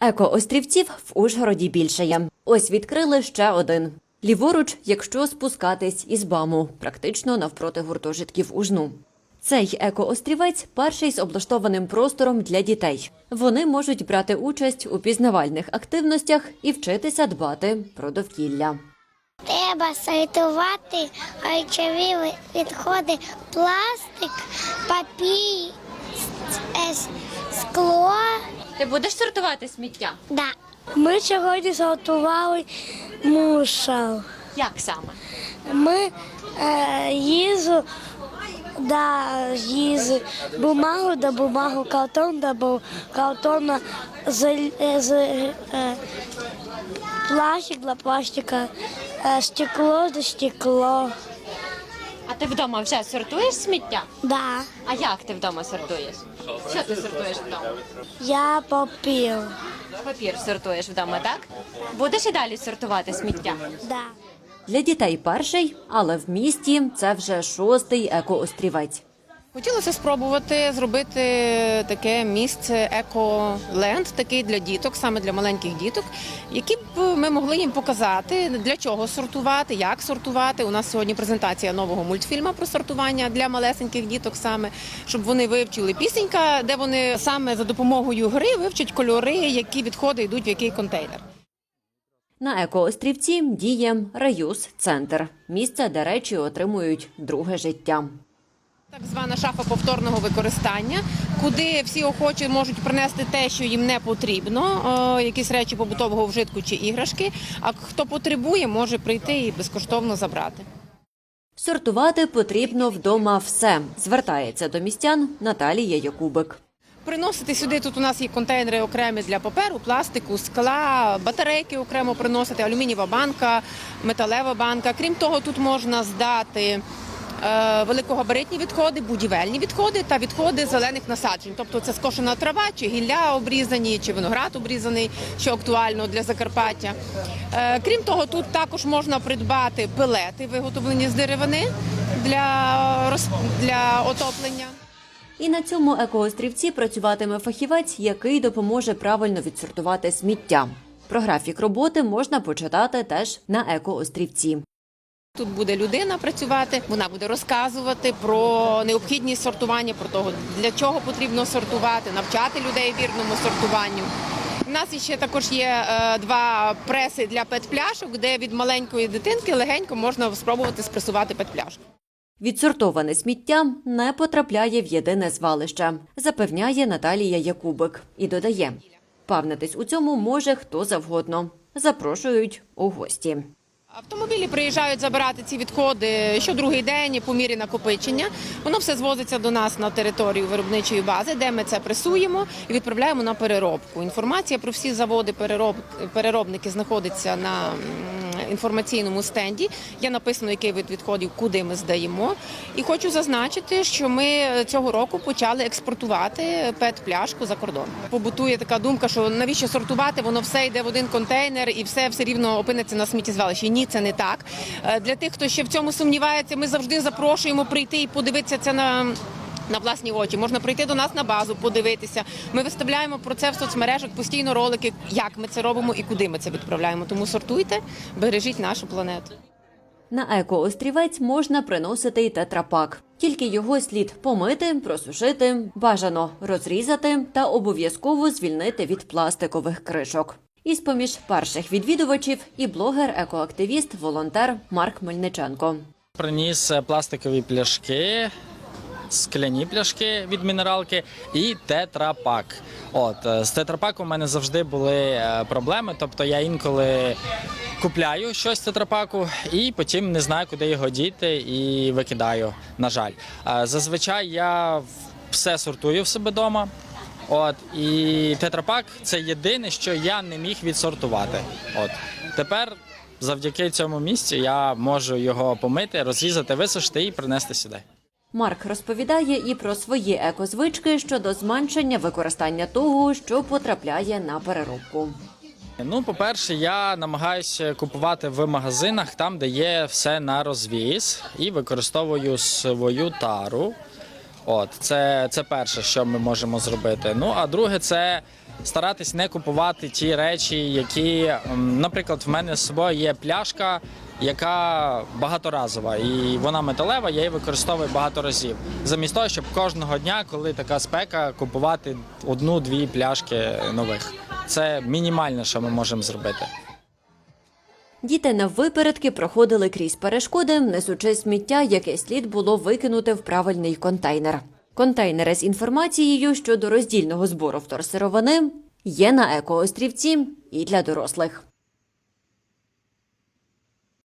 Еко-острівців в Ужгороді більше є. Ось відкрили ще один. Ліворуч, якщо спускатись із БАМу, практично навпроти гуртожитків Ужну. Цей еко-острівець перший з облаштованим простором для дітей. Вони можуть брати участь у пізнавальних активностях і вчитися дбати про довкілля. Треба сортувати харчові відходи, пластик, папір, скло. Ти будеш сортувати сміття? Да. Ми сьогодні сортували мусор. Як саме? Ми е, їжу, да, їжу, бумагу да бумагу, картон да бу- картона, з, е, з, е, пластик для пластика, е, стекло за стекло. Ти вдома вже сортуєш сміття? Да. А як ти вдома сортуєш? Що ти сортуєш вдома? Я попів. Папір сортуєш вдома, так? Будеш і далі сортувати сміття? Да. Для дітей перший, але в місті це вже шостий еко-острівець. Хотілося спробувати зробити таке місце еколенд, такий для діток, саме для маленьких діток, які б ми могли їм показати, для чого сортувати, як сортувати. У нас сьогодні презентація нового мультфільму про сортування для малесеньких діток, саме щоб вони вивчили пісенька, де вони саме за допомогою гри вивчать кольори, які відходи йдуть в який контейнер. На екоострівці діє Раюс Центр місце, де речі отримують друге життя. Так звана шафа повторного використання, куди всі охочі можуть принести те, що їм не потрібно, е, якісь речі побутового вжитку чи іграшки. А хто потребує, може прийти і безкоштовно забрати. Сортувати потрібно вдома все. Звертається до містян Наталія Якубик. Приносити сюди тут у нас є контейнери окремі для паперу, пластику, скла, батарейки окремо приносити, алюмінієва банка, металева банка. Крім того, тут можна здати. Е, Великогабаритні відходи, будівельні відходи та відходи зелених насаджень. Тобто це скошена трава, чи гілля обрізані, чи виноград обрізаний, що актуально для Закарпаття. Е, Крім того, тут також можна придбати пелети, виготовлені з деревини для, для отоплення. І на цьому екоострівці працюватиме фахівець, який допоможе правильно відсортувати сміття. Про графік роботи можна почитати теж на екоострівці. Тут буде людина працювати, вона буде розказувати про необхідність сортування, про того, для чого потрібно сортувати, навчати людей вірному сортуванню. У нас ще також є е, два преси для пет-пляшок, де від маленької дитинки легенько можна спробувати спресувати пет-пляшку. Відсортоване сміття не потрапляє в єдине звалище, запевняє Наталія Якубик і додає: певнитись у цьому може хто завгодно. Запрошують у гості. Автомобілі приїжджають забирати ці відходи що другий день по мірі накопичення. Воно все звозиться до нас на територію виробничої бази, де ми це пресуємо і відправляємо на переробку. Інформація про всі заводи перероб... переробники знаходиться на інформаційному стенді. Є написано, який вид відходів, куди ми здаємо. І хочу зазначити, що ми цього року почали експортувати пет-пляшку за кордон. Побутує така думка, що навіщо сортувати, воно все йде в один контейнер і все все рівно опиниться на сміттєзвалищі. Ні, це не так. Е, Для тих, хто ще в цьому сумнівається, ми завжди запрошуємо прийти і подивитися це на. На власні очі можна прийти до нас на базу, подивитися. Ми виставляємо про це в соцмережах постійно ролики, як ми це робимо і куди ми це відправляємо. Тому сортуйте, бережіть нашу планету. На екоострівець можна приносити й тетрапак. Тільки його слід помити, просушити, бажано розрізати та обов'язково звільнити від пластикових кришок. Із поміж перших відвідувачів і блогер, екоактивіст, волонтер Марк Мельниченко. Приніс е, пластикові пляшки, скляні пляшки від мінералки і тетрапак. От е, з тетрапаком у мене завжди були е, проблеми. Тобто я інколи купляю щось тетрапаку і потім не знаю, куди його діти, і викидаю. На жаль, Е, зазвичай я все сортую в себе вдома. От і тетрапак це єдине, що я не міг відсортувати. От тепер, завдяки цьому місцю, я можу його помити, розрізати, висушити і принести сюди. Марк розповідає і про свої екозвички щодо зменшення використання того, що потрапляє на переробку. Ну, по-перше, я намагаюся купувати в магазинах там, де є все на розвіз, і використовую свою тару. От це, це перше, що ми можемо зробити. Ну а друге, це старатись не купувати ті речі, які, наприклад, в мене з собою є пляшка, яка багаторазова, і вона металева, я її використовую багато разів. Замість того, щоб кожного дня, коли така спека, купувати одну-дві пляшки нових. Це мінімальне, що ми можемо зробити. Діти на випередки проходили крізь перешкоди, несучи сміття, яке слід було викинути в правильний контейнер. Контейнери з інформацією щодо роздільного збору вторсировини є на екоострівці і для дорослих.